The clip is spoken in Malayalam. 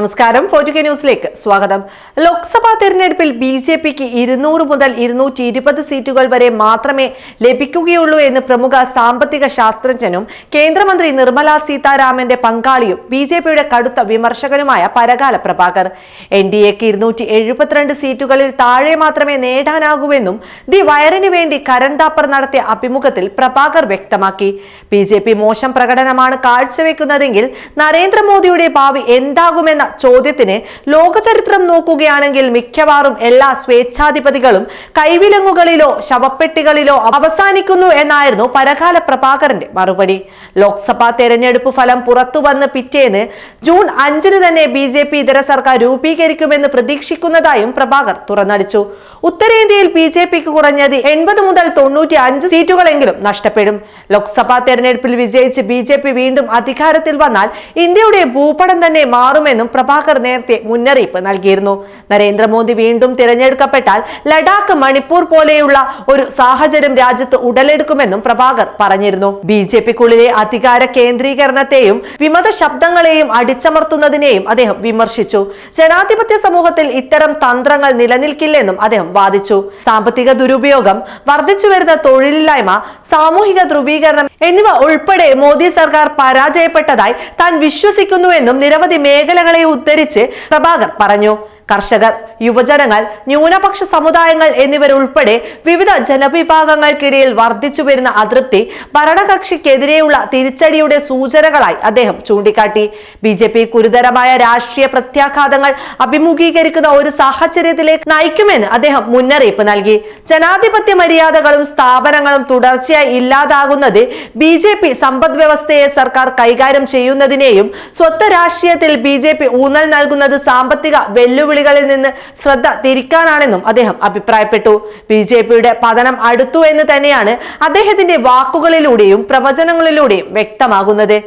നമസ്കാരം. ഫോർട്ടുകെ ന്യൂസിലേക്ക് സ്വാഗതം. ലോക്സഭാ തെരഞ്ഞെടുപ്പിൽ ബി ജെ പിക്ക് ഇരുന്നൂറ് മുതൽ ഇരുന്നൂറ്റി ഇരുപത് സീറ്റുകൾ വരെ മാത്രമേ ലഭിക്കുകയുള്ളൂ എന്ന് പ്രമുഖ സാമ്പത്തിക ശാസ്ത്രജ്ഞനും കേന്ദ്രമന്ത്രി നിർമ്മല സീതാരാമന്റെ പങ്കാളിയും ബി ജെ പിയുടെ കടുത്ത വിമർശകനുമായ പരകാല പ്രഭാകർ. എൻ ഡി എക്ക് ഇരുന്നൂറ്റി എഴുപത്തിരണ്ട് സീറ്റുകളിൽ താഴെ മാത്രമേ നേടാനാകൂവെന്നും ദി വയറിന് വേണ്ടി കരൺ താപ്പർ നടത്തിയ അഭിമുഖത്തിൽ പ്രഭാകർ വ്യക്തമാക്കി. ബി ജെ പി മോശം പ്രകടനമാണ് കാഴ്ചവെക്കുന്നതെങ്കിൽ നരേന്ദ്രമോദിയുടെ ഭാവി എന്താകുമെന്ന ചോദ്യത്തിന് ലോകചരിത്രം നോക്കുകയാണെങ്കിൽ മിക്കവാറും എല്ലാ സ്വേച്ഛാധിപതികളും കൈവിലങ്ങുകളിലോ ശവപ്പെട്ടികളിലോ അവസാനിക്കുന്നു എന്നായിരുന്നു പരകാല പ്രഭാകരന്റെ മറുപടി. ലോക്സഭാ തെരഞ്ഞെടുപ്പ് ഫലം പുറത്തു വന്ന് പിറ്റേന്ന് ജൂൺ അഞ്ചിന് തന്നെ ബി ജെ പി ഇതര സർക്കാർ രൂപീകരിക്കുമെന്ന് പ്രതീക്ഷിക്കുന്നതായും പ്രഭാകർ തുറന്നടിച്ചു. ഉത്തരേന്ത്യയിൽ ബി ജെ പിക്ക് കുറഞ്ഞത് എൺപത് മുതൽ തൊണ്ണൂറ്റി അഞ്ച് സീറ്റുകളെങ്കിലും നഷ്ടപ്പെടും. ലോക്സഭാ തെരഞ്ഞെടുപ്പിൽ വിജയിച്ച് ബി ജെ പി വീണ്ടും അധികാരത്തിൽ വന്നാൽ ഇന്ത്യയുടെ ഭൂപടം തന്നെ മാറുമെന്നും പ്രഭാകർ നേരത്തെ മുന്നറിയിപ്പ് നൽകിയിരുന്നു. നരേന്ദ്രമോദി വീണ്ടും തിരഞ്ഞെടുക്കപ്പെട്ടാൽ ലഡാക്ക് മണിപ്പൂർ പോലെയുള്ള ഒരു സാഹചര്യം രാജ്യത്ത് ഉടലെടുക്കുമെന്നും പ്രഭാകർ പറഞ്ഞിരുന്നു. ബി ജെ പിക്കുള്ളിലെ അധികാര കേന്ദ്രീകരണത്തെയും വിമത ശബ്ദങ്ങളെയും അടിച്ചമർത്തുന്നതിനെയും അദ്ദേഹം വിമർശിച്ചു. ജനാധിപത്യ സമൂഹത്തിൽ ഇത്തരം തന്ത്രങ്ങൾ നിലനിൽക്കില്ലെന്നും അദ്ദേഹം വാദിച്ചു. സാമ്പത്തിക ദുരുപയോഗം വർദ്ധിച്ചു വരുന്ന തൊഴിലില്ലായ്മ സാമൂഹിക ധ്രുവീകരണം എന്നിവ ഉൾപ്പെടെ മോദി സർക്കാർ പരാജയപ്പെട്ടതായി താൻ വിശ്വസിക്കുന്നുവെന്നും നിരവധി മേഖലകളെ ഉദ്ധരിച്ച് പ്രഭാകർ പറഞ്ഞു. കർഷകർ യുവജനങ്ങൾ ന്യൂനപക്ഷ സമുദായങ്ങൾ എന്നിവരുൾപ്പെടെ വിവിധ ജനവിഭാഗങ്ങൾക്കിടയിൽ വർദ്ധിച്ചു വരുന്ന അതൃപ്തി ഭരണകക്ഷിക്കെതിരെയുള്ള തിരിച്ചടിയുടെ സൂചനകളായി അദ്ദേഹം ചൂണ്ടിക്കാട്ടി. ബി ജെ പി ഗുരുതരമായ രാഷ്ട്രീയ പ്രത്യാഘാതങ്ങൾ അഭിമുഖീകരിക്കുന്ന ഒരു സാഹചര്യത്തിലേക്ക് നയിക്കുമെന്ന് അദ്ദേഹം മുന്നറിയിപ്പ് നൽകി. ജനാധിപത്യ മര്യാദകളും സ്ഥാപനങ്ങളും തുടർച്ചയായി ഇല്ലാതാകുന്നത് ബി ജെ പി സമ്പദ് വ്യവസ്ഥയെ സർക്കാർ കൈകാര്യം ചെയ്യുന്നതിനെയും സ്വത്ത് രാഷ്ട്രീയത്തിൽ ബി ജെ പി ഊന്നൽ നൽകുന്നത് സാമ്പത്തിക വെല്ലുവിളികളിൽ നിന്ന് ശ്രദ്ധ തിരിക്കാനാണെന്നും അദ്ദേഹം അഭിപ്രായപ്പെട്ടു. ബി ജെ പിയുടെ പതനം അടുത്തു എന്ന് തന്നെയാണ് അദ്ദേഹത്തിന്റെ വാക്കുകളിലൂടെയും പ്രവചനങ്ങളിലൂടെയും വ്യക്തമാകുന്നത്.